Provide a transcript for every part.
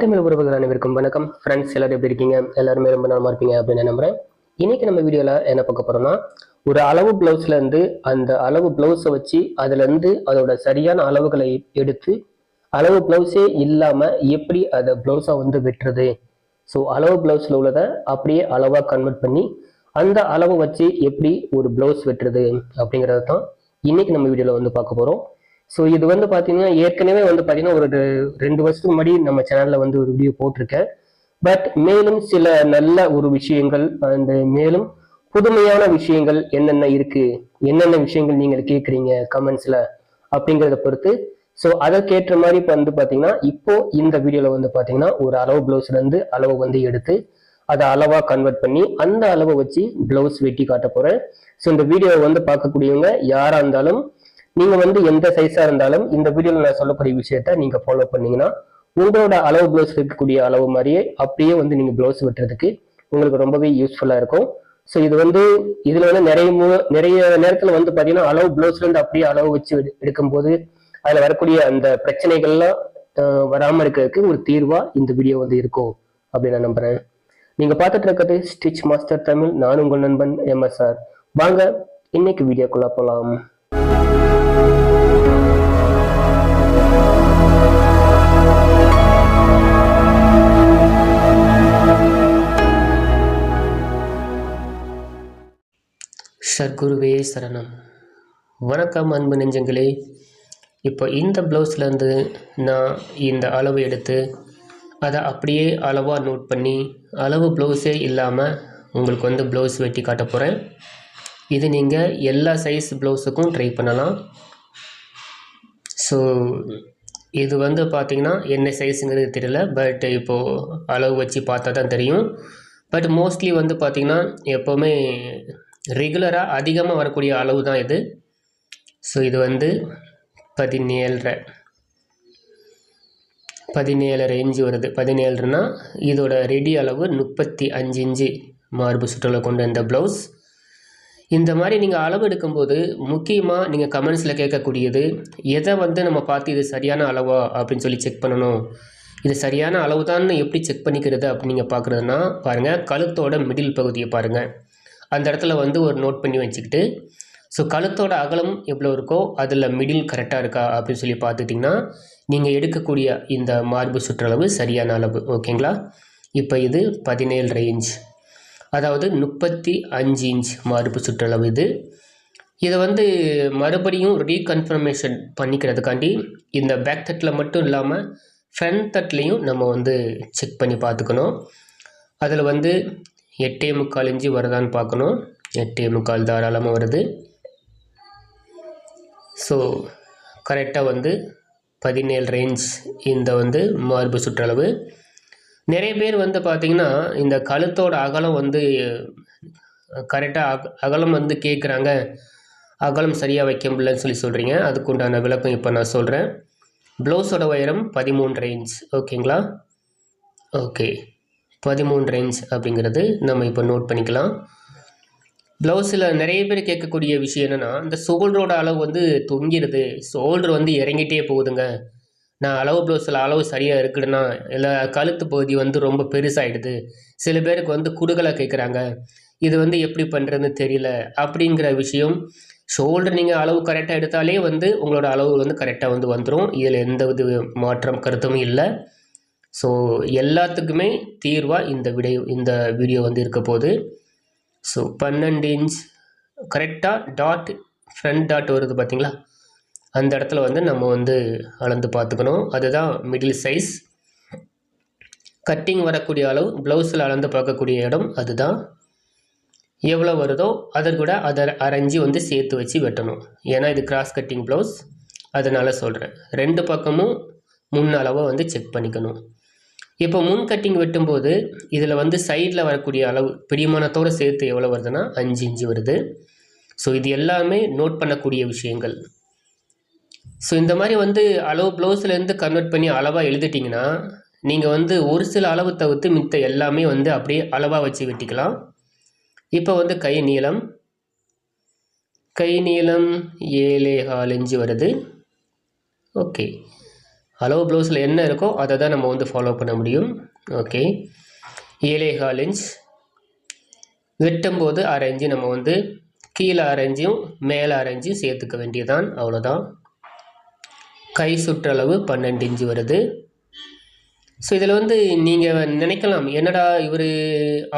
தமிழ் உறவுகள் அனைவருக்கும். வணக்கம். ஃப்ரெண்ட்ஸ் எல்லாரும் எப்படி இருக்கீங்க? எல்லாருமே ரொம்ப நல்லா இருப்பீங்க அப்படின்னு நம்புறேன். இன்னைக்கு நம்ம வீடியோல என்ன பார்க்க போறோம்னா ஒரு அளவு பிளவுஸ்ல இருந்து அந்த அளவு பிளவுஸை வச்சு அதுல இருந்து அதோட சரியான அளவுகளை எடுத்து அளவு பிளவுஸே இல்லாம எப்படி அதை பிளவுஸா வந்து வெட்டுறது? ஸோ அளவு பிளவுஸ்ல உள்ளதை அப்படியே அளவா கன்வெர்ட் பண்ணி அந்த அளவை வச்சு எப்படி ஒரு பிளவுஸ் வெட்டுறது அப்படிங்கிறத தான் இன்னைக்கு நம்ம வீடியோல வந்து பார்க்க போறோம். ஸோ இது வந்து பார்த்தீங்கன்னா ஏற்கனவே வந்து பார்த்தீங்கன்னா ஒரு ரெண்டு வருஷத்துக்கு முன்னாடி நம்ம சேனலில் வந்து ஒரு வீடியோ போட்டிருக்கேன். பட் மேலும் சில நல்ல ஒரு விஷயங்கள் அண்ட் மேலும் புதுமையான விஷயங்கள் என்னென்ன இருக்கு என்னென்ன விஷயங்கள் நீங்கள் கேட்குறீங்க கமெண்ட்ஸ்ல அப்படிங்கிறத பொறுத்து. ஸோ அதற்கேற்ற மாதிரி இப்போ வந்து பார்த்தீங்கன்னா இப்போ இந்த வீடியோவில் வந்து பார்த்தீங்கன்னா ஒரு அளவு ப்ளவுஸ்லேருந்து அளவு வந்து எடுத்து அதை அளவாக கன்வெர்ட் பண்ணி அந்த அளவை வச்சு ப்ளவுஸ் வெட்டி காட்ட போகிறேன் ஸோ இந்த வீடியோவை வந்து பார்க்கக்கூடியவங்க யாராக இருந்தாலும் நீங்க வந்து எந்த சைஸா இருந்தாலும் இந்த வீடியோல நான் சொல்லக்கூடிய விஷயத்த நீங்க ஃபாலோ பண்ணீங்கன்னா உங்களோட அளவு ப்ளவுஸ் இருக்கக்கூடிய அளவு மாதிரியே அப்படியே வந்து நீங்க ப்ளவுஸ் வெட்டுறதுக்கு உங்களுக்கு ரொம்பவே யூஸ்ஃபுல்லா இருக்கும். ஸோ இது வந்து இதுல வந்து நிறைய மு- நிறைய நேரத்துல வந்து பாத்தீங்கன்னா அளவு ப்ளவுஸ்ல இருந்து அப்படியே அளவு வச்சு எடுக்கும்போது அதுல வரக்கூடிய அந்த பிரச்சனைகள்லாம் வராம இருக்கிறதுக்கு ஒரு தீர்வா இந்த வீடியோ வந்து இருக்கும் அப்படின்னு நான் நம்புறேன். நீங்க பார்த்துட்டு இருக்கிறது ஸ்டிச் மாஸ்டர் தமிழ் நான் உங்கள் நண்பன் எம்எஸ்ஆர் வாங்க இன்னைக்கு வீடியோக்குள்ள போலாம். சர்க்குருவே சரணம். வணக்கம் அன்பு நெஞ்சங்களே. இப்போ இந்த ப்ளவுஸ்லேருந்து நான் இந்த அளவு எடுத்து அதை அப்படியே அளவாக நோட் பண்ணி அளவு ப்ளவுஸே இல்லாமல் உங்களுக்கு வந்து ப்ளவுஸ் வெட்டி காட்ட போகிறேன் இது நீங்கள் எல்லா சைஸ் ப்ளவுஸுக்கும் ட்ரை பண்ணலாம். ஸோ இது வந்து பார்த்திங்கன்னா என்ன சைஸுங்கிறது தெரியல. பட் இப்போது அளவு வச்சு பார்த்தா தான் தெரியும். பட் மோஸ்ட்லி வந்து பார்த்திங்கன்னா எப்போவுமே ரெகுலராக அதிகமாக வரக்கூடிய அளவு தான் இது. ஸோ இது வந்து பதினேழரை. பதினேழரை இன்ச்சு வருது. பதினேழுனா இதோட ரெடி அளவு முப்பத்தி அஞ்சு இன்ச்சு மார்பு சுற்றுலா கொண்ட இந்த ப்ளவுஸ் இந்த மாதிரி நீங்கள் அளவு எடுக்கும்போது முக்கியமாக நீங்கள் கமெண்ட்ஸில் கேட்கக்கூடியது எதை வந்து நம்ம பார்த்து இது சரியான அளவா அப்படின்னு சொல்லி செக் பண்ணணும். இது சரியான அளவு தான் எப்படி செக் பண்ணிக்கிறது அப்படின்னு நீங்கள் பார்க்குறதுனா பாருங்கள் கழுத்தோட மிடில் பகுதியை பாருங்கள் அந்த இடத்துல வந்து ஒரு நோட் பண்ணி வச்சுக்கிட்டு ஸோ கழுத்தோட அகலம் எவ்வளோ இருக்கோ அதில் மிடில் கரெக்டாக இருக்கா அப்படின்னு சொல்லி பார்த்துட்டிங்கன்னா நீங்கள் எடுக்கக்கூடிய இந்த மார்பு சுற்றளவு சரியான அளவு ஓகேங்களா? இப்போ இது பதினேழு ரேஞ்ச் அதாவது முப்பத்தி அஞ்சு இன்ச் மார்பு சுற்றளவு இது. இதை வந்து மறுபடியும் ரீகன்ஃபர்மேஷன் பண்ணிக்கிறதுக்காண்டி இந்த பேக் தட்டில் மட்டும் இல்லாமல் ஃப்ரண்ட் தட்லேயும் நம்ம வந்து செக் பண்ணி பார்த்துக்கணும். அதில் வந்து எட்டே முக்கால் இன்ச்சு வருதான்னு பார்க்கணும். எட்டே முக்கால் தாராளமாக வருது. ஸோ கரெக்டாக வந்து பதினேழு ரேஞ்ச் இந்த வந்து மார்பு சுற்றளவு. நிறைய பேர் வந்து பார்த்திங்கன்னா இந்த கழுத்தோட அகலம் வந்து கரெக்டாக அக அகலம் வந்து கேட்குறாங்க அகலம் சரியாக வைக்க முடியலன்னு சொல்லி சொல்கிறீங்க அதுக்கு உண்டான விளக்கம் இப்போ நான் சொல்கிறேன் ப்ளவுஸோட உயரம் பதிமூணு ரேஞ்ச் ஓகேங்களா ஓகே பதிமூன்று ரேஞ்ச் அப்படிங்கிறது நம்ம இப்போ நோட் பண்ணிக்கலாம். ப்ளவுஸில் நிறைய பேர் கேட்கக்கூடிய விஷயம் என்னென்னா இந்த ஷோல்டரோட அளவு வந்து தொங்கிடுது ஷோல்டர் வந்து இறங்கிட்டே போகுதுங்க. நான் அளவு ப்ளவுஸில் அளவு சரியாக இருக்குதுன்னா இல்லை கழுத்து பகுதி வந்து ரொம்ப பெருசாகிடுது சில பேருக்கு வந்து குறுகலாக கேட்குறாங்க இது வந்து எப்படி பண்ணுறதுன்னு தெரியல அப்படிங்கிற விஷயம். ஷோல்டர் நீங்கள் அளவு கரெக்டாக எடுத்தாலே வந்து உங்களோட அளவு வந்து கரெக்டாக வந்து வந்துடும் இதில் எந்த வித மாற்றம் கருத்தும் இல்லை. ஸோ எல்லாத்துக்குமே தீர்வாக இந்த விடை இந்த வீடியோ வந்து இருக்க போகுது. ஸோ பன்னெண்டு இன்ச் கரெக்டாக டாட் ஃப்ரண்ட் டாட் வருது பார்த்திங்களா அந்த இடத்துல வந்து நம்ம வந்து அளந்து பார்த்துக்கணும். அதுதான் மிடில் சைஸ் கட்டிங் வரக்கூடிய அளவு ப்ளவுஸில் அளந்து பார்க்கக்கூடிய இடம் அதுதான். எவ்வளோ வருதோ அதற்கூட அதை அரைஞ்சி வந்து சேர்த்து வச்சு வெட்டணும். ஏன்னா இது கிராஸ் கட்டிங் ப்ளவுஸ் அதனால் சொல்கிறேன் ரெண்டு பக்கமும் முன் அளவை வந்து செக் பண்ணிக்கணும். இப்போ முன் கட்டிங் வெட்டும்போது இதில் வந்து சைடில் வரக்கூடிய அளவு பிடிமானத்தோடு சேர்த்து எவ்வளோ வருதுன்னா அஞ்சு இன்ச்சு வருது. ஸோ இது எல்லாமே நோட் பண்ணக்கூடிய விஷயங்கள். ஸோ இந்த மாதிரி வந்து அளவு ப்ளவுஸ்லேருந்து கன்வெர்ட் பண்ணி அளவாக எழுதிட்டிங்கன்னா நீங்கள் வந்து ஒரு சில அளவு தவிர்த்து மித்த எல்லாமே வந்து அப்படியே அளவாக வச்சு வெட்டிக்கலாம். இப்போ வந்து கை நீளம். கை நீளம் ஏழே கால் இன்ச்சு வருது. ஓகே. அளவு ப்ளவுஸில் என்ன இருக்கோ அதை தான் நம்ம வந்து ஃபாலோ பண்ண முடியும். ஓகே ஏழே கால் இன்ச் வெட்டும்போது அரை இன்ச்சு நம்ம வந்து கீழே அரைஞ்சும் மேலே அரைஞ்சும் சேர்த்துக்க வேண்டியதான் அவ்வளோதான் கை சுற்றளவு பன்னெண்டு இன்ச்சு வருது. ஸோ இதில் வந்து நீங்கள் நினைக்கலாம் என்னடா இவர்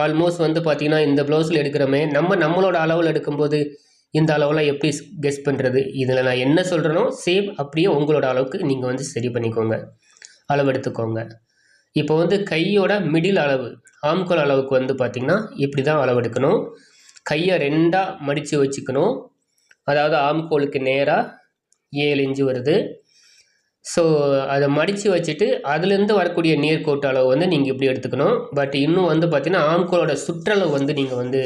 ஆல்மோஸ்ட் வந்து பார்த்திங்கன்னா இந்த ப்ளவுஸில் எடுக்கிறோமே நம்ம நம்மளோட அளவில் எடுக்கும்போது இந்த அளவுலாம் எப்படி கெஸ் பண்ணுறது இதில் நான் என்ன சொல்கிறேனோ சேம் அப்படியே உங்களோட அளவுக்கு நீங்கள் வந்து சரி பண்ணிக்கோங்க. அளவு எடுத்துக்கோங்க இப்போ வந்து கையோட மிடில் அளவு ஆம்கோல் அளவுக்கு வந்து பார்த்திங்கன்னா இப்படி தான் அளவு எடுக்கணும் கையை ரெண்டாக மடித்து வச்சுக்கணும். அதாவது ஆம்கோலுக்கு நேராக ஏழு இன்ச்சு வருது. ஸோ அதை மடித்து வச்சுட்டு அதுலேருந்து வரக்கூடிய நேர்கோட்டு அளவு வந்து நீங்கள் இப்படி எடுத்துக்கணும். பட் இன்னும் வந்து பார்த்திங்கன்னா ஆம்கோலோட சுற்றளவு வந்து நீங்கள் வந்து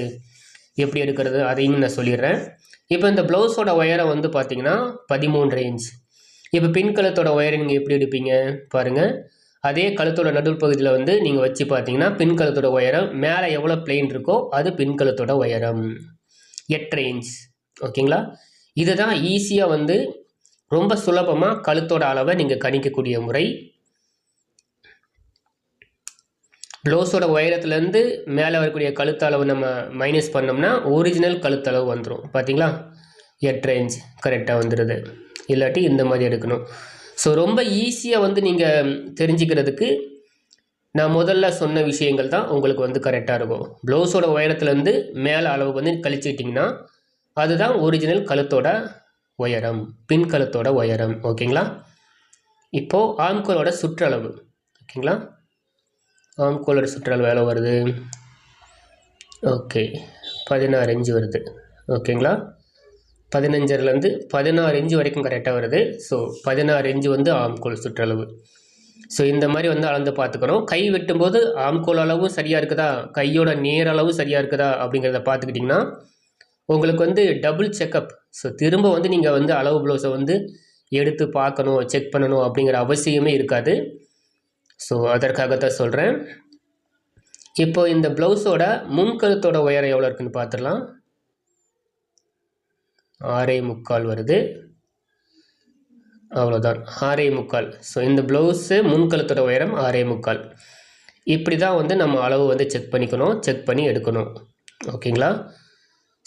எப்படி எடுக்கிறது அதையும் நான் சொல்லிடுறேன். இப்போ இந்த ப்ளவுஸோட ஒயரை வந்து பார்த்தீங்கன்னா பதிமூன்று இன்ச் இப்போ பின் கழுத்தோட ஒயரை நீங்கள் எப்படி எடுப்பீங்க பாருங்கள் அதே கழுத்தோட நடுவு பகுதியில் வந்து நீங்கள் வச்சு பார்த்தீங்கன்னா பின் கழுத்தோட உயரம் மேலே எவ்வளோ பிளெயின் இருக்கோ அது பின் கழுத்தோட உயரம் எட்டரை இன்ச் ஓகேங்களா? இதுதான் ஈஸியாக வந்து ரொம்ப சுலபமாக கழுத்தோட அளவை நீங்கள் கணிக்கக்கூடிய முறை. ப்ளவுஸோட உயரத்துலேருந்து மேலே வரக்கூடிய கழுத்தளவு நம்ம மைனஸ் பண்ணோம்னா ஒரிஜினல் கழுத்தளவு வந்துடும் பார்த்தீங்களா? எட்டரை இன்ச் கரெக்டாக வந்துடுது இல்லாட்டி இந்த மாதிரி எடுக்கணும். ஸோ ரொம்ப ஈஸியாக வந்து நீங்கள் தெரிஞ்சுக்கிறதுக்கு நான் முதல்ல சொன்ன விஷயங்கள் தான் உங்களுக்கு வந்து கரெக்டாக இருக்கும். ப்ளவுஸோட உயரத்துலேருந்து மேலே அளவு வந்து கழிச்சுக்கிட்டிங்கன்னா அதுதான் ஒரிஜினல் கழுத்தோட உயரம் பின் கழுத்தோட உயரம். ஓகேங்களா? இப்போது ஆம்கோலோட சுற்றளவு. ஓகேங்களா? ஆம்கோலோட சுற்றால் வேலை வருது. ஓகே. பதினாறு இன்ச்சு வருது. ஓகேங்களா? பதினஞ்சரிலேருந்து பதினாறு இன்ச்சு வரைக்கும் கரெக்டாக வருது. ஸோ பதினாறு இன்ச்சு வந்து ஆம்கோல் சுற்றளவு. ஸோ இந்த மாதிரி வந்து அளந்து பார்த்துக்கணும். கை வெட்டும்போது ஆம்கோல் அளவும் சரியாக இருக்குதா? கையோட நேர் அளவு சரியாக இருக்குதா? அப்படிங்கிறத பார்த்துக்கிட்டிங்கன்னா உங்களுக்கு வந்து டபுள் செக்கப் ஸோ திரும்ப வந்து நீங்கள் வந்து அளவு ப்ளவுஸை வந்து எடுத்து பார்க்கணும் செக் பண்ணணும் அப்படிங்கிற அவசியமே இருக்காது. ஸோ அதற்காகத்தான் சொல்கிறேன் இப்போ இந்த ப்ளவுஸோட முன்கழுத்தோட உயரம் எவ்வளோ இருக்குன்னு பார்த்துடலாம். ஆறே முக்கால் வருது. அவ்வளோதான் ஆறே முக்கால். ஸோ இந்த ப்ளவுஸு முன்கழுத்தோட உயரம் ஆறே முக்கால். இப்படி தான் வந்து நம்ம அளவு வந்து செக் பண்ணிக்கணும் செக் பண்ணி எடுக்கணும். ஓகேங்களா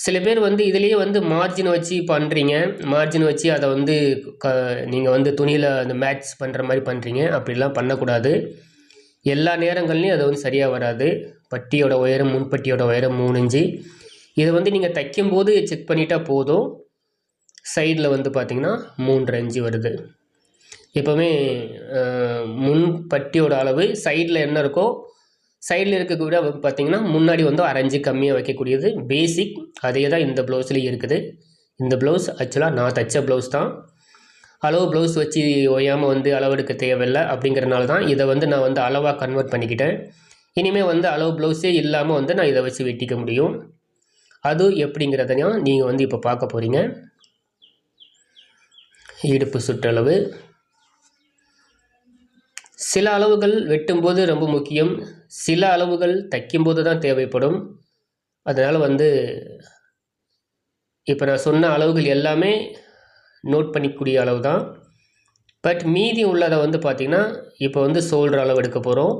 சில பேர் வந்து இதுலேயே வந்து மார்ஜின் வச்சு பண்ணுறீங்க மார்ஜின் வச்சு அதை வந்து க நீங்கள் வந்து துணியில் அந்த மேட்ச் பண்ணுற மாதிரி பண்ணுறீங்க அப்படிலாம் பண்ணக்கூடாது. எல்லா நேரங்கள்லையும் அது வந்து சரியாக வராது. பட்டியோட உயரம் முன்பட்டியோட உயரம் மூணு இன்ச்சு. இதை வந்து நீங்கள் தைக்கும்போது செக் பண்ணிட்டா போதும். சைடில் வந்து பார்த்திங்கன்னா மூன்றரை இன்ச்சு வருது. எப்போவுமே முன் பட்டியோட அளவு சைடில் என்ன இருக்கோ சைடில் இருக்கக்கூடிய பார்த்திங்கன்னா முன்னாடி வந்து அரைஞ்சு கம்மியாக வைக்கக்கூடியது. பேசிக் அதே தான் இந்த ப்ளவுஸ்லேயும் இருக்குது. இந்த ப்ளவுஸ் ஆக்சுவலாக நான் தைச்ச ப்ளவுஸ் தான். அளவு ப்ளவுஸ் வச்சு ஓயாமல் வந்து அளவெடுக்க தேவையில்லை அப்படிங்கிறனால தான் இதை வந்து நான் வந்து அளவாக கன்வெர்ட் பண்ணிக்கிட்டேன். இனிமேல் வந்து அளவு ப்ளவுஸே இல்லாமல் வந்து நான் இதை வச்சு வெட்டிக்க முடியும். அது எப்படிங்கிறதையும் நீங்கள் வந்து இப்போ பார்க்க போகிறீங்க இடுப்பு சுற்றளவு. சில அளவுகள் வெட்டும்போது ரொம்ப முக்கியம். சில அளவுகள் தைக்கும்போது தான் தேவைப்படும். அதனால் வந்து இப்போ நான் சொன்ன அளவுகள் எல்லாமே நோட் பண்ணிக்கூடிய அளவு தான் பட் மீதி உள்ளதை வந்து பார்த்திங்கன்னா இப்போ வந்து சோல்டர் அளவு எடுக்க போகிறோம்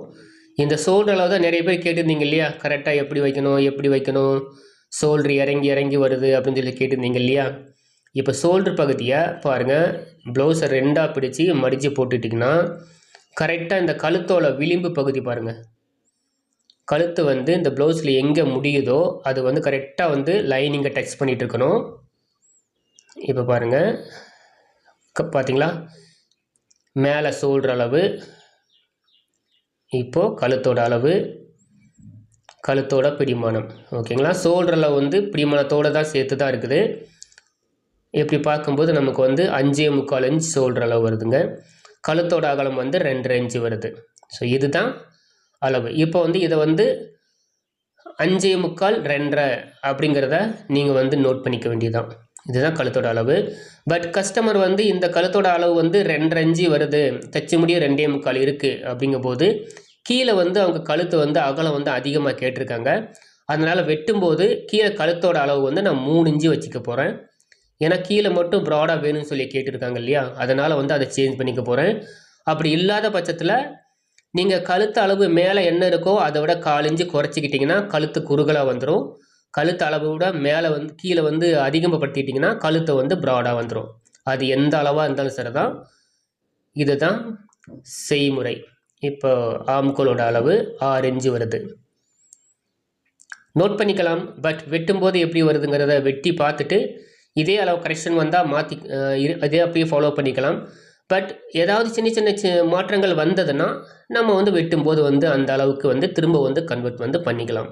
இந்த சோல்டர் அளவு தான் நிறைய பேர் கேட்டிருந்தீங்க இல்லையா? கரெக்டாக எப்படி வைக்கணும் எப்படி வைக்கணும்? சோல்ட்ரு இறங்கி இறங்கி வருது அப்படின்னு சொல்லி கேட்டிருந்தீங்க இல்லையா? இப்போ சோல்டர் பகுதியை பாருங்கள் ப்ளவுஸை ரெண்டாக பிடிச்சி மடித்து போட்டுட்டிங்கன்னா கரெக்டாக இந்த கழுத்தோட விளிம்பு பகுதி பாருங்கள் கழுத்து வந்து இந்த ப்ளவுஸில் எங்கே முடியுதோ அது வந்து கரெக்டாக வந்து லைனிங்கை டச் பண்ணிகிட்டு இருக்கணும் இப்போ பாருங்கள் பார்த்தீங்களா மேலே சோல்டர் அளவு. இப்போது கழுத்தோட அளவு. கழுத்தோட பிடிமானம். ஓகேங்களா? ஷோல்டரில் வந்து பிடிமானத்தோடு தான் சேர்த்து தான் இருக்குது. எப்படி பார்க்கும்போது நமக்கு வந்து அஞ்சே முக்கால் இன்ச் ஷோல்டர் அளவு வருதுங்க. கழுத்தோட அகலம் வந்து ரெண்டரை இன்ச்சு வருது. ஸோ இதுதான் அளவு. இப்போ வந்து இதை வந்து அஞ்சே முக்கால் ரெண்டரை அப்படிங்கிறத நீங்கள் வந்து நோட் பண்ணிக்க வேண்டியதுதான். இதுதான் கழுத்தோட அளவு. பட் கஸ்டமர் வந்து இந்த கழுத்தோட அளவு வந்து ரெண்டரை இன்ச்சு வருது. தச்சு முடிய ரெண்டே முக்கால் இருக்குது அப்படிங்கும்போது கீழே வந்து அவங்க கழுத்து வந்து அகலம் வந்து அதிகமாக கேட்டிருக்காங்க. அதனால் வெட்டும்போது கீழே கழுத்தோட அளவு வந்து நான் மூணு இன்ச்சு வச்சுக்க போகிறேன் ஏன்னா கீழே மட்டும் ப்ராடாக வேணும்னு சொல்லி கேட்டிருக்காங்க இல்லையா? அதனால் வந்து அதை சேஞ்ச் பண்ணிக்க போகிறேன் அப்படி இல்லாத பட்சத்தில் நீங்கள் கழுத்து அளவு மேலே என்ன இருக்கோ அதை விட காலிஞ்சு குறைச்சிக்கிட்டிங்கன்னா கழுத்து குறுகலாக வந்துடும் கழுத்து அளவை விட மேலே வந்து கீழே வந்து அதிகப்படுத்திட்டிங்கன்னா கழுத்தை வந்து ப்ராடாக வந்துடும் அது எந்த அளவாக இருந்தாலும் சரி தான் இதுதான் செய்முறை. இப்போ ஆம்கோலோட அளவு ஆறு இன்ச்சு வருது. நோட் பண்ணிக்கலாம். பட் வெட்டும்போது எப்படி வருதுங்கிறத வெட்டி பார்த்துட்டு இதே அளவு கரெக்ஷன் வந்தால் மாற்றி இதே அப்படியே ஃபாலோ பண்ணிக்கலாம். பட் ஏதாவது சின்ன சின்ன சி மாற்றங்கள் வந்ததுன்னா நம்ம வந்து வெட்டும்போது வந்து அந்த அளவுக்கு வந்து திரும்ப வந்து கன்வெர்ட் வந்து பண்ணிக்கலாம்.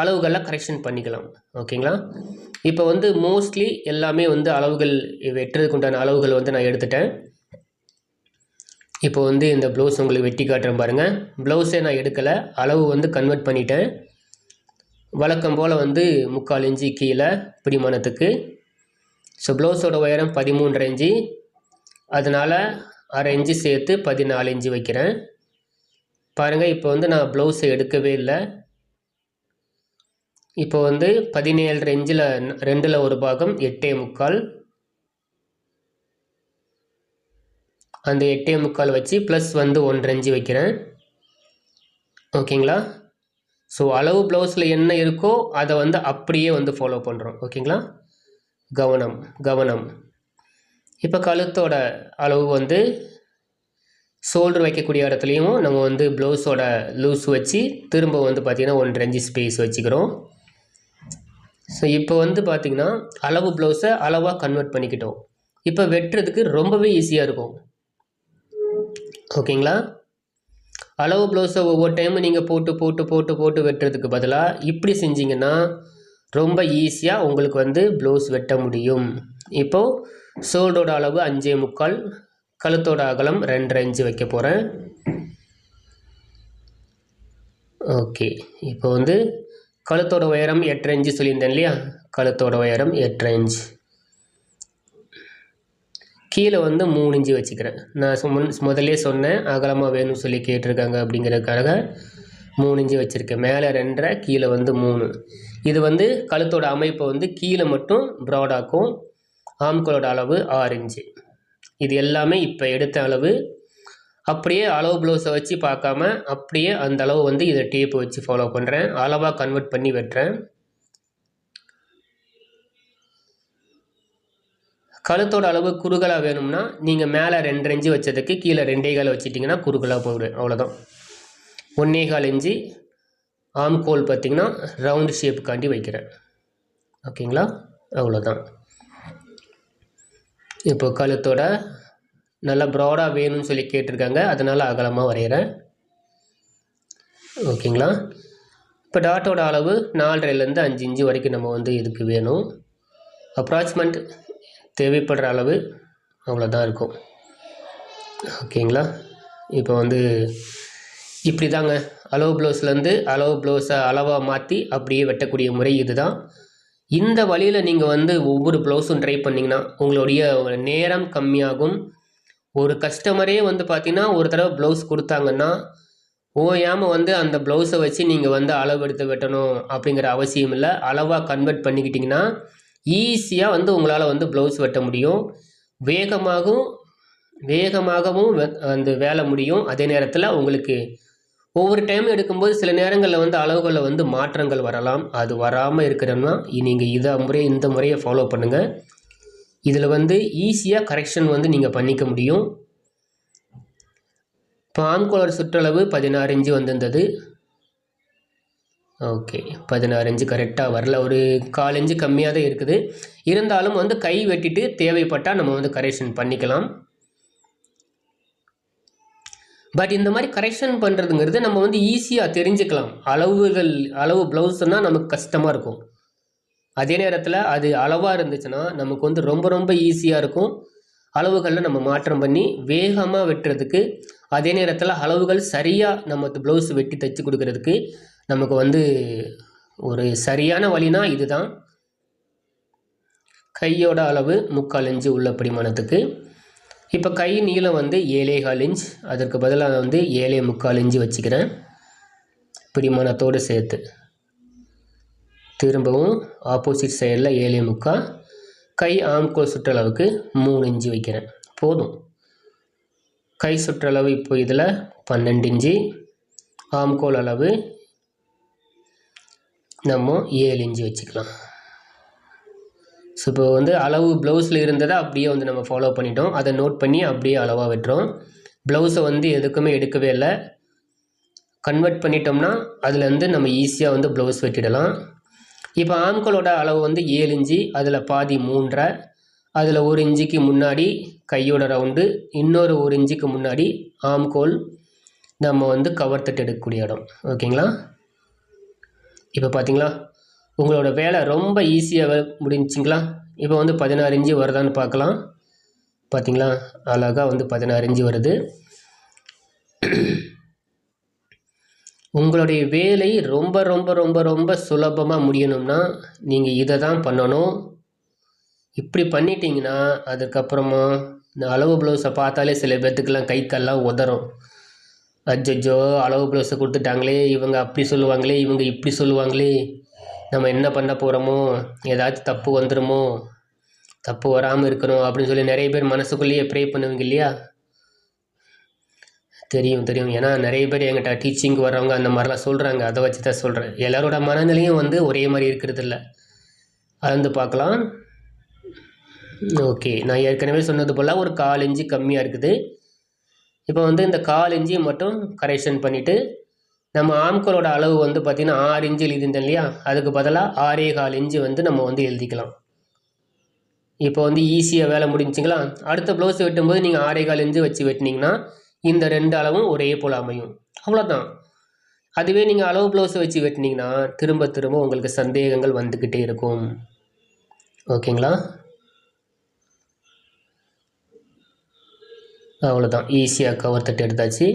அளவுகள்லாம் கரெக்ஷன் பண்ணிக்கலாம். ஓகேங்களா இப்போ வந்து மோஸ்ட்லி எல்லாமே வந்து அளவுகள் வெட்டுறதுக்கு உண்டான அளவுகள் வந்து நான் எடுத்துட்டேன். இப்போ வந்து இந்த ப்ளவுஸ் உங்களுக்கு வெட்டி காட்டுறேன் பாருங்கள் ப்ளவுஸே நான் எடுக்கலை. அளவு வந்து கன்வெர்ட் பண்ணிட்டேன். வழக்கம் போல் வந்து முக்கால் இஞ்சி கீழே பிடிமானத்துக்கு. ஸோ ப்ளவுஸோட உயரம் பதிமூன்றரை இஞ்சி அதனால் அரை இன்ச்சு சேர்த்து பதினாலு இன்ச்சு வைக்கிறேன். பாருங்கள் இப்போ வந்து நான் ப்ளவுஸை எடுக்கவே இல்லை. இப்போ வந்து பதினேழு இஞ்சில் ரெண்டில் ஒரு பாகம் எட்டே முக்கால். அந்த எட்டே முக்கால் வச்சு ப்ளஸ் வந்து ஒன்றரை இன்ச்சு வைக்கிறேன். ஓகேங்களா? ஸோ அளவு ப்ளவுஸில் என்ன இருக்கோ அதை வந்து அப்படியே வந்து ஃபாலோ பண்ணுறோம் ஓகேங்களா? கவனம் கவனம். இப்போ கழுத்தோட அளவு வந்து ஷோல்டர் வைக்கக்கூடிய இடத்துலையும் நம்ம வந்து ப்ளவுஸோட லூஸ் வச்சு திரும்ப வந்து பார்த்திங்கன்னா ஒன்றரை இன்ச்சு ஸ்பேஸ் வச்சுக்கிறோம். ஸோ இப்போ வந்து பார்த்திங்கன்னா அளவு ப்ளவுஸை அளவாக கன்வெர்ட் பண்ணிக்கிட்டோம். இப்போ வெட்டுறதுக்கு ரொம்பவே ஈஸியாக இருக்கும். ஓகேங்களா அளவு ப்ளவுஸை ஒவ்வொரு டைமும் நீங்கள் போட்டு போட்டு போட்டு போட்டு வெட்டுறதுக்கு பதிலாக இப்படி செஞ்சிங்கன்னா ரொம்ப ஈஸியாக உங்களுக்கு வந்து ப்ளவுஸ் வெட்ட முடியும். இப்போது ஷோல்டரோட அளவு அஞ்சே முக்கால் கழுத்தோட அகலம் ரெண்டரை இன்ச்சு வைக்க போகிறேன் ஓகே இப்போ வந்து கழுத்தோட உயரம் எட்டரை இன்ச்சு சொல்லியிருந்தேன் இல்லையா? கழுத்தோட உயரம் எட்டரை இன்ச் கீழே வந்து மூணு இன்ச்சு வச்சுக்கிறேன். நான் சும் முன் முதல்லே சொன்னேன் அகலமாக வேணும்னு சொல்லி கேட்டிருக்காங்க அப்படிங்கிறதுக்காக மூணு இன்ச்சு வச்சுருக்கேன். மேலே ரெண்டரை கீழே வந்து மூணு. இது வந்து கழுத்தோட அமைப்பை வந்து கீழே மட்டும் ப்ராடாக்கும் ஆம்களோட அளவு ஆறு இன்ச்சு இது எல்லாமே இப்போ எடுத்த அளவு. அப்படியே அளவு ப்ளவுஸை வச்சு பார்க்காம அப்படியே அந்த அளவு வந்து இதை டேப்பு வச்சு ஃபாலோ பண்ணுறேன் அளவாக கன்வெர்ட் பண்ணி வெட்டுறேன். கழுத்தோட அளவு குறுகலாக வேணும்னா நீங்கள் மேலே ரெண்டு இன்ச்சு வச்சதுக்கு கீழே ரெண்டே கால் வச்சிட்டிங்கன்னா குறுகலாக போயிடும். அவ்வளோதான் ஒன்றே கால் இன்ச்சு ஆம்கோல் பார்த்தீங்கன்னா ரவுண்டு ஷேப்புக்காண்டி வைக்கிறேன். ஓகேங்களா? அவ்வளோதான் இப்போ கழுத்தோட நல்லா ப்ராடாக வேணும்னு சொல்லி கேட்டிருக்காங்க. அதனால் அகலமாக வரைகிறேன் ஓகேங்களா? இப்போ டாட்டோட அளவு நாலரைலேருந்து அஞ்சு இன்ச்சு வரைக்கும் நம்ம வந்து இதுக்கு வேணும். அப்ராக்சிமேட் தேவைப்படுற அளவு அவ்வளோதான் இருக்கும். ஓகேங்களா? இப்போ வந்து இப்படி தாங்க அளவு ப்ளவுஸ்லேருந்து அளவு ப்ளவுஸை அளவாக மாற்றி அப்படியே வெட்டக்கூடிய முறை இதுதான். இந்த வழியில் நீங்கள் வந்து ஒவ்வொரு ப்ளவுஸும் ட்ரை பண்ணிங்கன்னா உங்களுடைய நேரம் கம்மியாகும். ஒரு கஸ்டமரே வந்து பார்த்தீங்கன்னா ஒரு தடவை ப்ளவுஸ் கொடுத்தாங்கன்னா ஓயாமல் வந்து அந்த ப்ளவுஸை வச்சு நீங்கள் வந்து அளவு எடுத்து வெட்டணும் அப்படிங்கிற அவசியம் இல்லை. அளவாக கன்வெர்ட் பண்ணிக்கிட்டிங்கன்னா ஈஸியாக வந்து உங்களால் வந்து ப்ளவுஸ் வெட்ட முடியும். வேகமாகவும் வேகமாகவும் அந்த வேலை முடியும். அதே நேரத்தில் உங்களுக்கு ஒவ்வொரு டைம் எடுக்கும்போது சில நேரங்களில் வந்து அளவுகளில் வந்து மாற்றங்கள் வரலாம். அது வராமல் இருக்கிறோம்னா நீங்கள் இதை முறை இந்த முறையை ஃபாலோ பண்ணுங்கள் இதில் வந்து ஈஸியாக கரெக்ஷன் வந்து நீங்கள் பண்ணிக்க முடியும். இப்போ ஆம்கோலர் சுற்றளவு பதினாறு இன்ச்சு வந்திருந்தது. ஓகே பதினாறு இன்ச்சு கரெக்டாக வரல. ஒரு கால் இன்ச்சு கம்மியாக தான் இருக்குது. இருந்தாலும் வந்து கை வெட்டிட்டு தேவைப்பட்டால் நம்ம வந்து கரெக்ஷன் பண்ணிக்கலாம். பட் இந்த மாதிரி கரெக்ஷன் பண்ணுறதுங்கிறது நம்ம வந்து ஈஸியாக தெரிஞ்சுக்கலாம். அளவுகள் அளவு ப்ளவுஸ்னால் நமக்கு கஷ்டமாக இருக்கும். அதே நேரத்தில் அது அளவாக இருந்துச்சுன்னா நமக்கு வந்து ரொம்ப ரொம்ப ஈஸியாக இருக்கும். அளவுகளில் நம்ம மாற்றம் பண்ணி வேகமாக வெட்டுறதுக்கு அதே நேரத்தில் அளவுகள் சரியாக நம்ம ப்ளவுஸ் வெட்டி தைச்சி கொடுக்கறதுக்கு நமக்கு வந்து ஒரு சரியான வழினா இதுதான். கையோட அளவு முக்கால் இன்ச்சு உள்ள படிமானத்துக்கு இப்போ கை நீளம் வந்து ஏழே கால் இன்ச். அதற்கு பதிலாக வந்து ஏழே முக்கால் இன்ச்சு வச்சுக்கிறேன். பிடிமானத்தோடு சேர்த்து. திரும்பவும் ஆப்போசிட் சைடில் ஏழே முக்கால். கை ஆம்கோல் சுற்றளவுக்கு மூணு இன்ச்சு வைக்கிறேன். போதும். கை சுற்றளவு இப்போ இதில் பன்னெண்டு இன்ச்சு ஆம்கோல் அளவு நம்ம ஏழு இன்ச்சு வச்சுக்கலாம். ஸோ இப்போ வந்து அளவு ப்ளவுஸில் இருந்ததை அப்படியே வந்து நம்ம ஃபாலோ பண்ணிட்டோம். அதை நோட் பண்ணி அப்படியே அளவாக வெட்டுறோம். ப்ளவுஸை வந்து எதுக்குமே எடுக்கவே இல்லை. கன்வெர்ட் பண்ணிட்டோம்னா அதுலேருந்து நம்ம ஈஸியாக வந்து ப்ளவுஸ் வெட்டிடலாம். இப்போ ஆம்களோட அளவு வந்து ஏழு இன்ச்சு அதில் பாதி மூன்றரை அதில் ஒரு இன்ச்சுக்கு முன்னாடி கையோட ரவுண்டு இன்னொரு ஒரு இன்ச்சுக்கு முன்னாடி ஆம்கோல் நம்ம வந்து கவர் தட்டு எடுக்கக்கூடிய இடம். ஓகேங்களா இப்போ பார்த்தீங்களா? உங்களோட வேலை ரொம்ப ஈஸியாக முடிஞ்சிங்களா இப்போ வந்து பதினாறு இஞ்சி வருதான்னு பார்க்கலாம் பார்த்தீங்களா அழகாக வந்து பதினாறு இஞ்சி வருது. உங்களுடைய வேலை ரொம்ப ரொம்ப ரொம்ப ரொம்ப சுலபமாக முடியணும்னா நீங்கள் இதை தான் பண்ணணும். இப்படி பண்ணிட்டீங்கன்னா அதுக்கப்புறமா இந்த அளவு ப்ளவுஸை பார்த்தாலே சில பேர்த்துக்கெல்லாம் கை கல்லாம் உதறும். அஜ்ஜோ அளவு ப்ளவுஸை கொடுத்துட்டாங்களே இவங்க அப்படி சொல்லுவாங்களே இவங்க இப்படி சொல்லுவாங்களே. நம்ம என்ன பண்ண போகிறோமோ ஏதாச்சும் தப்பு வந்துடுமோ தப்பு வராமல் இருக்கணும் அப்படின்னு சொல்லி நிறைய பேர் மனசுக்குள்ளேயே ப்ரே பண்ணுவீங்க இல்லையா? தெரியும் தெரியும். ஏன்னா நிறைய பேர் என்கிட்ட டீச்சிங்க்கு வர்றவங்க அந்த மாதிரிலாம் சொல்கிறாங்க அதை வச்சு தான் சொல்கிறேன் எல்லாரோட மனநிலையும் வந்து ஒரே மாதிரி இருக்கிறது இல்லை. அளந்து பார்க்கலாம். ஓகே நான் ஏற்கனவே சொன்னது போல் ஒரு கால் இஞ்சி கம்மியாக இருக்குது. இப்போ வந்து இந்த கால் இஞ்சி மட்டும் கரெக்ஷன் பண்ணிவிட்டு நம்ம ஆம்களோட அளவு வந்து பார்த்திங்கன்னா ஆறு இன்ச்சு எழுதிருந்தேன் இல்லையா? அதுக்கு பதிலாக ஆறே கால் இன்ச்சு வந்து நம்ம வந்து எழுதிக்கலாம். இப்போ வந்து ஈஸியாக வேலை முடிஞ்சுங்களா? அடுத்த ப்ளவுஸ் வெட்டும்போது நீங்கள் ஆறே கால் இன்ச்சு வச்சு வெட்டினீங்கன்னா இந்த ரெண்டு அளவும் ஒரே போல் அமையும். அவ்வளோதான் அதுவே நீங்கள் அளவு ப்ளவுஸை வச்சு வெட்டினீங்கன்னா திரும்ப திரும்ப உங்களுக்கு சந்தேகங்கள் வந்துக்கிட்டே இருக்கும். ஓகேங்களா? அவ்வளோதான் ஈஸியாக கவர் தட்டு எடுத்தாச்சு.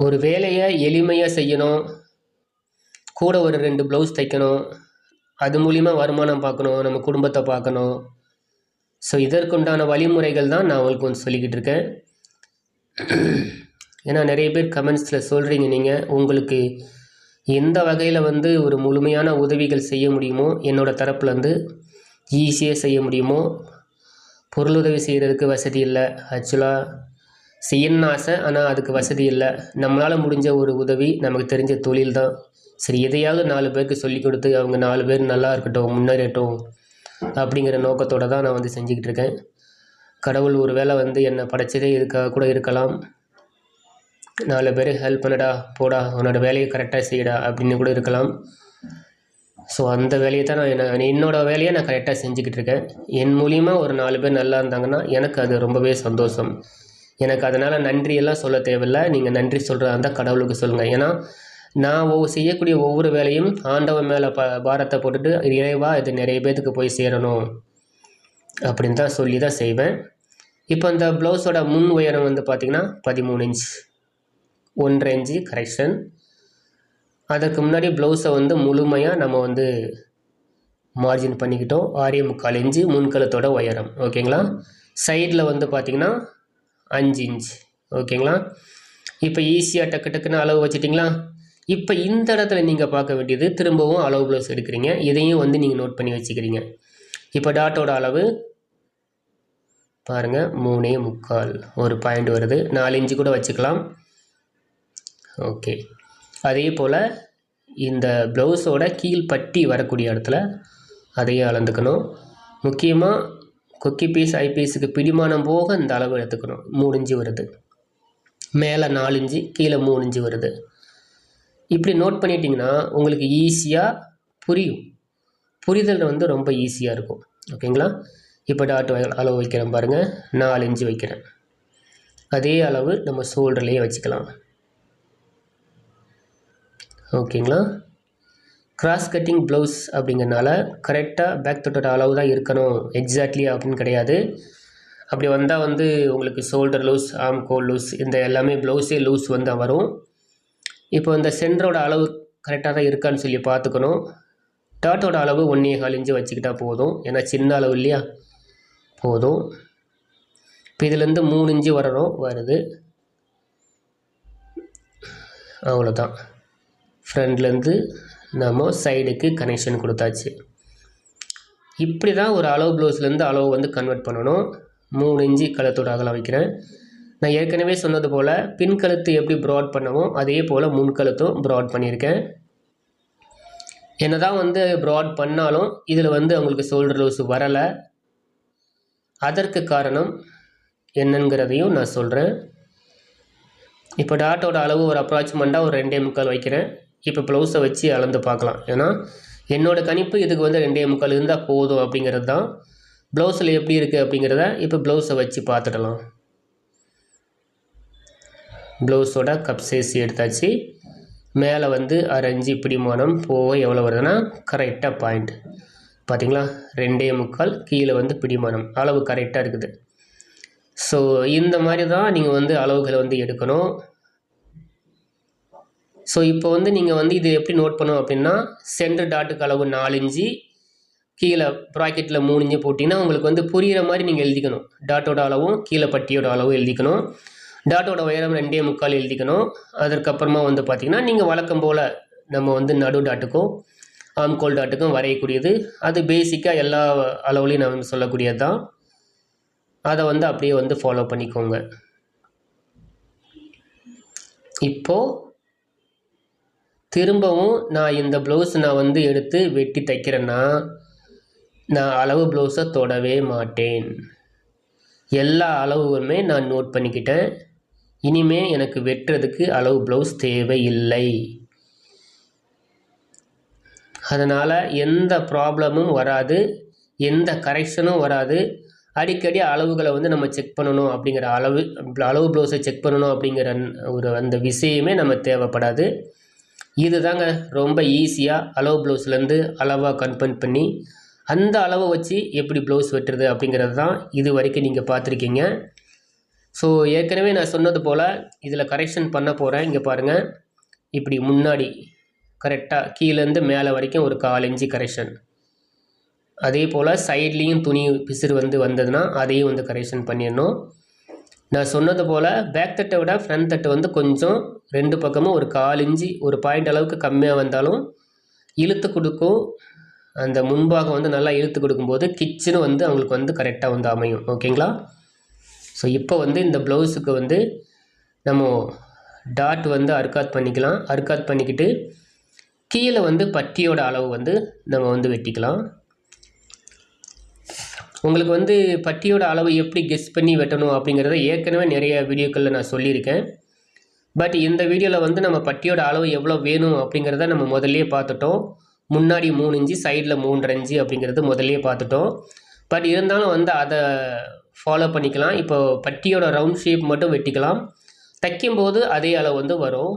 ஒரு வேலையை எளிமையாக செய்யணும். கூட ஒரு ரெண்டு ப்ளவுஸ் தைக்கணும். அது மூலிமா வருமானம் பார்க்கணும். நம்ம குடும்பத்தை பார்க்கணும். ஸோ இதற்குண்டான வழிமுறைகள் தான் நான் உங்களுக்கு வந்து சொல்லிக்கிட்டு இருக்கேன். ஏன்னா நிறைய பேர் கமெண்ட்ஸில் சொல்கிறீங்க நீங்கள் உங்களுக்கு எந்த வகையில் வந்து ஒரு முழுமையான உதவிகள் செய்ய முடியுமோ என்னோடய தரப்புலேருந்து ஈஸியாக செய்ய முடியுமோ பொருளுதவி செய்கிறதுக்கு வசதி இல்லை. ஆக்சுவலாக செய்யணும்னு ஆசை ஆனால் அதுக்கு வசதி இல்லை. நம்மளால் முடிஞ்ச ஒரு உதவி நமக்கு தெரிஞ்ச தொழில் தான். சரி எதையாவது நாலு பேருக்கு சொல்லி கொடுத்து அவங்க நாலு பேர் நல்லா இருக்கட்டும் முன்னேறட்டும் அப்படிங்கிற நோக்கத்தோடு தான் நான் வந்து செஞ்சுக்கிட்டு இருக்கேன். கடவுள் ஒரு வேளை வந்து என்னை படைச்சதே இதுக்காக கூட இருக்கலாம். நாலு பேர் ஹெல்ப் பண்ணடா போடா உன்னோட வேலையை கரெக்டாக செய்யடா அப்படின்னு கூட இருக்கலாம். ஸோ அந்த வேலையை தான் நான் என்ன என்னோடய வேலையை நான் கரெக்டாக செஞ்சுக்கிட்டு இருக்கேன். என் மூலியமாக ஒரு நாலு பேர் நல்லா இருந்தாங்கன்னா எனக்கு அது ரொம்பவே சந்தோஷம். எனக்கு அதனால் நன்றியெல்லாம் சொல்ல தேவையில்லை. நீங்கள் நன்றி சொல்கிறதா இருந்தால் கடவுளுக்கு சொல்லுங்கள் ஏன்னா நான் ஒவ்வொரு செய்யக்கூடிய ஒவ்வொரு வேலையும் ஆண்டவன் மேலே ப பாரத்தை போட்டுட்டு இறைவாக இது நிறைய பேத்துக்கு போய் சேரணும் அப்படின்னு தான் சொல்லி தான் செய்வேன். இப்போ இந்த ப்ளவுஸோட முன் உயரம் வந்து பார்த்திங்கன்னா பதிமூணு இன்ச் ஒன்றரை இன்ச்சு கரெக்ஷன் அதற்கு முன்னாடி ப்ளவுஸை வந்து முழுமையாக நம்ம வந்து மார்ஜின் பண்ணிக்கிட்டோம். ஆரிய முக்கால் இன்ச்சு முன்கழுத்தோட உயரம். ஓகேங்களா? சைடில் வந்து பார்த்திங்கன்னா அஞ்சு இன்ச் ஓகேங்களா இப்போ ஈஸியாக டக்கு டக்குன்னு அளவு வச்சுட்டிங்களா? இப்போ இந்த இடத்துல நீங்கள் பார்க்க வேண்டியது திரும்பவும் அளவு ப்ளவுஸ் எடுக்கிறீங்க. இதையும் வந்து நீங்கள் நோட் பண்ணி வச்சுக்கிறீங்க. இப்போ டாட்டோட அளவு பாருங்கள் மூணே முக்கால். ஒரு பாயிண்ட் வருது. நாலு இன்ச்சு கூட வச்சுக்கலாம். ஓகே அதே போல் இந்த ப்ளவுஸோட கீழ்பட்டி வரக்கூடிய இடத்துல அதையும் அளந்துக்கணும். முக்கியமாக கொக்கி பீஸ் ஐபீஸுக்கு பிடிமானம் போக இந்த அளவு எடுத்துக்கணும். மூணு இஞ்சி வருது மேலே நாலு இஞ்சி கீழே மூணு இஞ்சி வருது இப்படி நோட் பண்ணிட்டீங்கன்னா உங்களுக்கு ஈஸியாக புரியும். புரிதல் வந்து ரொம்ப ஈஸியாக இருக்கும். ஓகேங்களா இப்போ டாட் அளவு வைக்கிறேன் பாருங்கள் நாலு இஞ்சி வைக்கிறேன். அதே அளவு நம்ம ஷோல்டர்லேயே வச்சுக்கலாம். ஓகேங்களா கிராஸ் கட்டிங் ப்ளவுஸ் அப்படிங்கிறனால கரெக்டாக பேக் தொட்டோட அளவு தான் இருக்கணும். எக்ஸாக்ட்லி அப்படின்னு கிடையாது. அப்படி வந்தால் வந்து உங்களுக்கு ஷோல்டர் லூஸ் ஆம் கோல் லூஸ் இந்த எல்லாமே ப்ளவுஸே லூஸ் வந்து வரும். இப்போ இந்த சென்டரோட அளவு கரெக்டாக தான் இருக்கான்னு சொல்லி பார்த்துக்கணும். டாட்டோட அளவு ஒன்றே கால் இன்ச்சு வச்சுக்கிட்டா போதும். ஏன்னா சின்ன அளவு இல்லையா? போதும். இப்போ இதுலேருந்து மூணு இன்ச்சு வரணும் வருது. அவ்வளோதான் ஃப்ரண்ட்லேருந்து நம்ம சைடுக்கு கனெக்ஷன் கொடுத்தாச்சு. இப்படி தான் ஒரு அளவு ப்ளவுஸ்லேருந்து அளவு வந்து கன்வெர்ட் பண்ணணும். மூணு இன்ச்சு கழுத்தோட அகலம் வைக்கிறேன். நான் ஏற்கனவே சொன்னது போல் பின் கழுத்து எப்படி ப்ராட் பண்ணவோ அதே போல் முன் கழுத்தும் ப்ராட் பண்ணியிருக்கேன். என்ன தான் வந்து ப்ராட் பண்ணாலும் இதில் வந்து அவங்களுக்கு ஷோல்டர் லூஸ் வரலை. அதற்கு காரணம் என்னங்கிறதையும் நான் சொல்கிறேன் இப்போ டாட்டோட அளவு ஒரு அப்ராக்சிமெண்ட்டாக ஒரு ரெண்டே முக்கால் வைக்கிறேன். இப்போ ப்ளவுஸை வச்சு அளந்து பார்க்கலாம். ஏன்னா என்னோடய கணிப்பு இதுக்கு வந்து ரெண்டே முக்கால் இருந்தால் போதும் அப்படிங்கிறது தான். ப்ளவுஸில் எப்படி இருக்குது அப்படிங்கிறத இப்போ ப்ளவுஸை வச்சு பார்த்துடலாம். ப்ளவுஸோட கப் சைஸ் எடுத்தாச்சு. மேலே வந்து அரைஞ்சி பிடிமானம் போக எவ்வளோ வருதுன்னா கரெக்டாக பாயிண்ட். பார்த்தீங்களா? ரெண்டே முக்கால் கீழே வந்து பிடிமானம் அளவு கரெக்டாக இருக்குது. ஸோ இந்த மாதிரி தான் நீங்கள் வந்து அளவுகளை வந்து எடுக்கணும். ஸோ இப்போ வந்து நீங்கள் வந்து இது எப்படி நோட் பண்ணணும் அப்படின்னா சென்டர் டாட்டுக்கு அளவு நாலு இன்ச்சு கீழே ப்ராக்கெட்டில் மூணு இன்ச்சு போட்டிங்கன்னா உங்களுக்கு வந்து புரிகிற மாதிரி நீங்கள் எழுதிக்கணும். டாட்டோட அளவும் கீழே பட்டியோட அளவும் எழுதிக்கணும். டாட்டோட உயரம் ரெண்டே முக்கால் எழுதிக்கணும். அதற்கப்புறமா வந்து பார்த்திங்கன்னா நீங்கள் வழக்கம் போல் நம்ம வந்து நடு டாட்டுக்கும் ஆம்கோல் டாட்டுக்கும் வரையக்கூடியது. அது பேசிக்காக எல்லா அளவுலையும் நான் வந்து சொல்லக்கூடியது தான் அதை வந்து அப்படியே வந்து ஃபாலோ பண்ணிக்கோங்க. இப்போது திரும்பவும் நான் இந்த ப்ளவுஸ் நான் வந்து எடுத்து வெட்டி தைக்கிறேன்னா நான் அளவு ப்ளவுஸை தொடவே மாட்டேன். எல்லா அளவுகளுமே நான் நோட் பண்ணிக்கிட்டேன். இனிமேல் எனக்கு வெட்டுறதுக்கு அளவு ப்ளவுஸ் தேவையில்லை. அதனால் எந்த ப்ராப்ளமும் வராது எந்த கரெக்ஷனும் வராது. அடிக்கடி அளவுகளை வந்து நம்ம செக் பண்ணணும் அப்படிங்கிற அளவு அளவு ப்ளவுஸை செக் பண்ணணும் அப்படிங்கிற ஒரு அந்த விஷயமே நம்ம தேவைப்படாது. இது தாங்க ரொம்ப ஈஸியாக அளவு ப்ளவுஸ்லேருந்து அளவாக கன்ஃபர்ம் பண்ணி அந்த அளவை வச்சு எப்படி ப்ளவுஸ் வெட்டுறது அப்படிங்கிறது தான் இது வரைக்கும் நீங்கள் பார்த்துருக்கீங்க. ஸோ ஏற்கனவே நான் சொன்னது போல் இதில் கரெக்ஷன் பண்ண போகிறேன் இங்கே பாருங்கள் இப்படி முன்னாடி கரெக்டாக கீழேருந்து மேலே வரைக்கும் ஒரு கால் இன்ச்சு கரெக்ஷன் அதே போல் சைட்லேயும் துணி பிசிறு வந்து வந்ததுன்னா அதையும் வந்து கரெக்ஷன் பண்ணிடணும். நான் சொன்னது போல் பேக் தட்டை விட ஃப்ரண்ட் தட்டு வந்து கொஞ்சம் ரெண்டு பக்கமும் ஒரு கால் இஞ்சி ஒரு பாயிண்ட் அளவுக்கு கம்மியாக வந்தாலும் இழுத்து கொடுக்கும். அந்த முன்பாகம் வந்து நல்லா இழுத்து கொடுக்கும்போது கிச்சனு வந்து அவங்களுக்கு வந்து கரெக்டாக வந்து அமையும். ஓகேங்களா ஸோ இப்போ வந்து இந்த ப்ளவுஸுக்கு வந்து நம்ம டாட் வந்து அர்க்காத் பண்ணிக்கலாம். அர்க்காத் பண்ணிக்கிட்டு கீழே வந்து பட்டியோட அளவு வந்து நம்ம வந்து வெட்டிக்கலாம். உங்களுக்கு வந்து பட்டியோட அளவு எப்படி கெஸ் பண்ணி வெட்டணும் அப்படிங்கிறத ஏற்கனவே நிறைய வீடியோக்களில் நான் சொல்லியிருக்கேன். பட் இந்த வீடியோவில் வந்து நம்ம பட்டியோட அளவு எவ்வளோ வேணும் அப்படிங்கிறத நம்ம முதல்லையே பார்த்துட்டோம். முன்னாடி மூணு இன்ச்சு சைடில் மூன்றரை இன்ச்சு அப்படிங்கிறது முதல்லையே பார்த்துட்டோம். பட் இருந்தாலும் வந்து அதை ஃபாலோ பண்ணிக்கலாம். இப்போ பட்டியோட ரவுண்ட் ஷேப் மட்டும் வெட்டிக்கலாம். தைக்கும்போது அதே அளவு வந்து வரும்.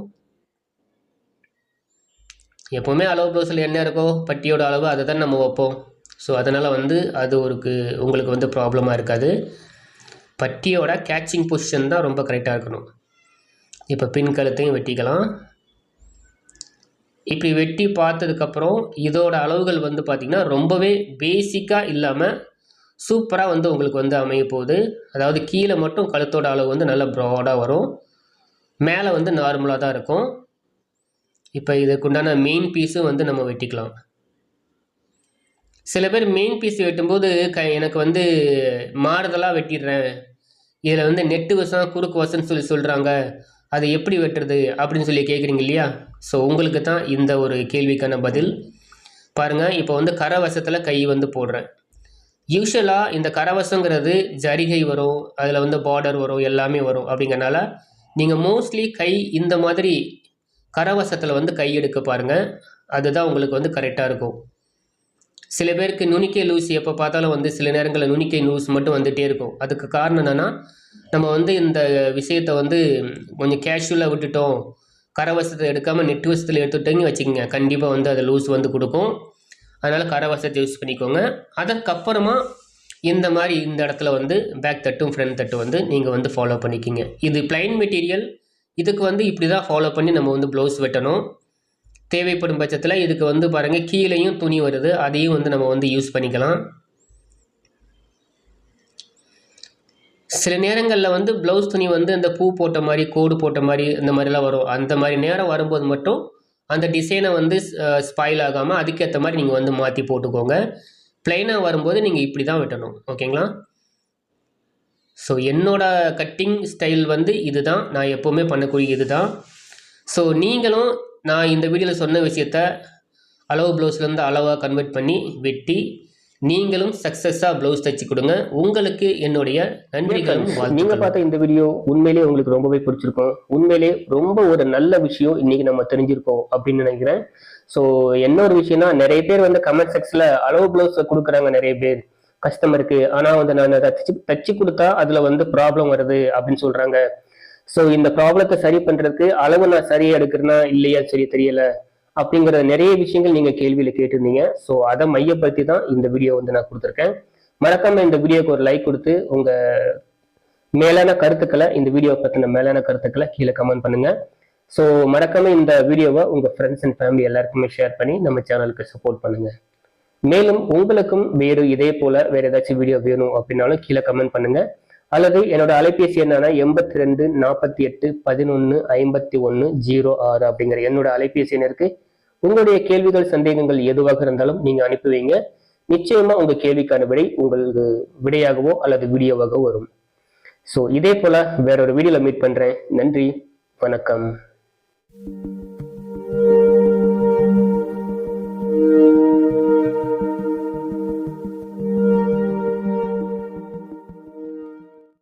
எப்போவுமே அளவு ப்ளவுஸில் என்ன இருக்கோ பட்டியோட அளவு அதை தான் நம்ம வைப்போம். ஸோ அதனால் வந்து அது ஒரு உங்களுக்கு வந்து ப்ராப்ளமாக இருக்காது. பட்டியோட கேட்சிங் பொசிஷன் தான் ரொம்ப கரெக்டாக இருக்கணும். இப்போ பின் கழுத்தையும் வெட்டிக்கலாம். இப்படி வெட்டி பார்த்ததுக்கப்புறம் இதோட அளவுகள் வந்து பார்த்திங்கன்னா ரொம்பவே பேசிக்காக இல்லாமல் சூப்பராக வந்து உங்களுக்கு வந்து அமைய போகுது. அதாவது கீழே மட்டும் கழுத்தோட அளவு வந்து நல்லா ப்ராடாக வரும். மேலே வந்து நார்மலாக தான் இருக்கும். இப்போ இதுக்குண்டான மெயின் பீஸும் வந்து நம்ம வெட்டிக்கலாம். சில பேர் மெயின் பீஸ் வெட்டும்போது க எனக்கு வந்து மாறுதலாக வெட்டிடுறேன். இதில் வந்து நெட்டு வசம் குறுக்கு வசம்னு சொல்லி சொல்கிறாங்க அதை எப்படி வெட்டுறது அப்படின்னு சொல்லி கேட்குறீங்க இல்லையா? ஸோ உங்களுக்கு தான் இந்த ஒரு கேள்விக்கான பதில். பாருங்கள் இப்போ வந்து கரவசத்தில் கை வந்து போடுறேன். யூஸ்வலாக இந்த கரவசங்கிறது ஜரிகை வரும் அதில் வந்து பார்டர் வரும் எல்லாமே வரும் அப்படிங்கிறனால நீங்கள் மோஸ்ட்லி கை இந்த மாதிரி கரவசத்தில் வந்து கை எடுக்க பாருங்கள் அதுதான் உங்களுக்கு வந்து கரெக்டாக இருக்கும். சில பேருக்கு நுனிக்கை லூஸ் எப்போ பார்த்தாலும் வந்து சில நேரங்களில் நுனிக்கை லூஸ் மட்டும் வந்துகிட்டே இருக்கும். அதுக்கு காரணம் என்னென்னா நம்ம வந்து இந்த விஷயத்தை வந்து கொஞ்சம் கேஷுவலாக விட்டுட்டோம். கரவசத்தை எடுக்காமல் நெட் வசத்தில் எடுத்துட்டோங்க வச்சுக்கோங்க. கண்டிப்பாக வந்து அது லூஸ் வந்து கொடுக்கும். அதனால் கரவசத்தை யூஸ் பண்ணிக்கோங்க. அதற்கப்புறமா இந்த மாதிரி இந்த இடத்துல வந்து பேக் தட்டும் ஃப்ரண்ட் தட்டு வந்து நீங்கள் வந்து ஃபாலோ பண்ணிக்கிங்க. இது பிளைன் மெட்டீரியல் இதுக்கு வந்து இப்படி தான் ஃபாலோ பண்ணி நம்ம வந்து ப்ளவுஸ் வெட்டணும். தேவைப்படும் பட்சத்தில் இதுக்கு வந்து பாருங்கள் கீழேயும் துணி வருது. அதையும் வந்து நம்ம வந்து யூஸ் பண்ணிக்கலாம். சில நேரங்களில் வந்து ப்ளவுஸ் துணி வந்து அந்த பூ போட்ட மாதிரி கோடு போட்ட மாதிரி இந்த மாதிரிலாம் வரும். அந்த மாதிரி நேரம் வரும்போது மட்டும் அந்த டிசைனை வந்து ஸ்பாயில் ஆகாமல் அதுக்கேற்ற மாதிரி நீங்கள் வந்து மாற்றி போட்டுக்கோங்க. பிளைனாக வரும்போது நீங்கள் இப்படி தான் வெட்டணும். ஓகேங்களா? ஸோ என்னோட கட்டிங் ஸ்டைல் வந்து இதுதான். நான் எப்போவுமே பண்ணக்கூடிய இதுதான். ஸோ நீங்களும் நான் இந்த வீடியோவில் சொன்ன விஷயத்த அளவு ப்ளவுஸ்லேருந்து அளவாக கன்வெர்ட் பண்ணி வெட்டி நீங்களும் சக்ஸஸாக ப்ளவுஸ் தச்சு கொடுங்க. உங்களுக்கு என்னுடைய நன்றிகளும் நீங்க வாழ்த்துக்களும். பார்த்த இந்த வீடியோ உண்மையிலேயே உங்களுக்கு ரொம்பவே பிடிச்சிருக்கும். உண்மையிலே ரொம்ப ஒரு நல்ல விஷயம் இன்னைக்கு நம்ம தெரிஞ்சிருக்கோம் அப்படின்னு நினைக்கிறேன். ஸோ என்ன ஒரு விஷயம்னா நிறைய பேர் வந்து கமெண்ட் செக்ஸ்ல அளவு பிளவுஸ் கொடுக்குறாங்க நிறைய பேர். கஸ்டமருக்கு ஆனா வந்து நான் அதை தச்சு தச்சு கொடுத்தா அதுல வந்து ப்ராப்ளம் வருது அப்படின்னு சொல்றாங்க. ஸோ இந்த ப்ராப்ளத்தை சரி பண்றதுக்கு அளவு நான் சரியா எடுக்கிறேன்னா இல்லையா சரி தெரியல அப்படிங்கிற நிறைய விஷயங்கள் நீங்க கேள்வியில கேட்டிருந்தீங்க. ஸோ அதை மையப்படுத்தி தான் இந்த வீடியோ வந்து நான் கொடுத்துருக்கேன். மறக்காம இந்த வீடியோக்கு ஒரு லைக் கொடுத்து உங்க மேலான கருத்துக்களை இந்த வீடியோ பத்தின மேலான கருத்துக்களை கீழே கமெண்ட் பண்ணுங்க. ஸோ மறக்காம இந்த வீடியோவை உங்க ஃப்ரெண்ட்ஸ் அண்ட் ஃபேமிலி எல்லாருக்குமே ஷேர் பண்ணி நம்ம சேனலுக்கு சப்போர்ட் பண்ணுங்க. மேலும் உங்களுக்கும் வேறு இதே போல வேற ஏதாச்சும் வீடியோ வேணும் அப்படின்னாலும் கீழே கமெண்ட் பண்ணுங்க. அல்லது என்னோட அலைபேசி என்னன்னா எண்பத்தி ரெண்டு நாற்பத்தி எட்டு பதினொன்று ஐம்பத்தி ஒன்று ஜீரோ ஆறு அப்படிங்கிற என்னோட அலைபேசி எண்ணிற்கு உங்களுடைய கேள்விகள் சந்தேகங்கள் எதுவாக இருந்தாலும் நீங்கள் அனுப்பி வைங்க. நிச்சயமா உங்க கேள்விக்கான விடை உங்களுக்கு விடையாகவோ அல்லது வீடியோவாகவோ வரும். ஸோ இதே போல வேறொரு வீடியோவில் மீட் பண்றேன். நன்றி வணக்கம்.